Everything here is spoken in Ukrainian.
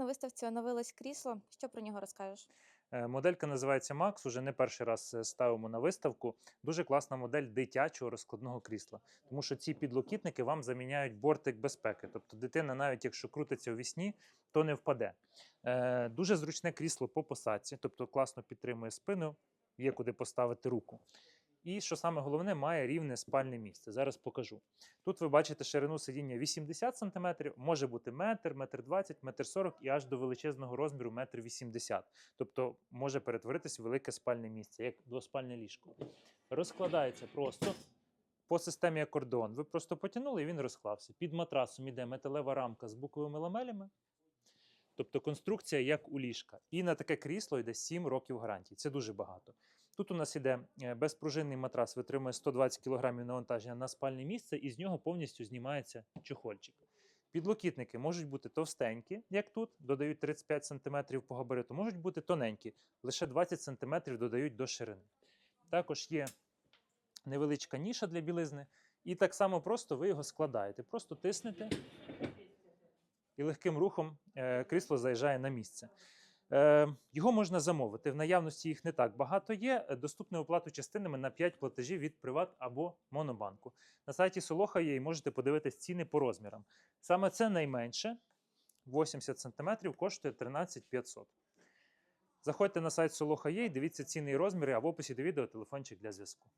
на виставці оновилось крісло. Що про нього розкажеш? Е, Моделька називається Max, уже не перший раз е, ставимо на виставку. Дуже класна модель дитячого розкладного крісла, тому що ці підлокітники вам заміняють бортик безпеки. Тобто дитина, навіть якщо крутиться у вісні, то не впаде. Е, Дуже зручне крісло по посадці, тобто класно підтримує спину, є куди поставити руку. І що саме головне, має рівне спальне місце. Зараз покажу. Тут ви бачите ширину сидіння 80 см, може бути метр, метр 20, метр 40 і аж до величезного розміру метр 80 Тобто може перетворитись велике спальне місце, як двоспальне ліжко. Розкладається просто по системі акордеон. Ви просто потягнули і він розклався. Під матрасом іде металева рамка з буковими ламелями. Тобто конструкція як у ліжка. І на таке крісло йде 7 років гарантії. Це дуже багато. Тут у нас іде е, безпружинний матрас, витримує 120 кг навантаження на спальне місце, і з нього повністю знімається чохольчик. Підлокітники можуть бути товстенькі, як тут, додають 35 см по габариту, можуть бути тоненькі, лише 20 см додають до ширини. Також є невеличка ніша для білизни, і так само просто ви його складаєте. Просто тиснете і легким рухом е, крісло заїжджає на місце. Е, Його можна замовити. В наявності їх не так багато є. Е, Доступне оплату частинами на 5 платежів від Приват або Монобанку. На сайті Солоха є і можете подивитись ціни по розмірам. Саме це найменше 80 см коштує 13 500. Заходьте на сайт Солоха є і дивіться ціни і розміри, а в описі до відео телефончик для зв'язку.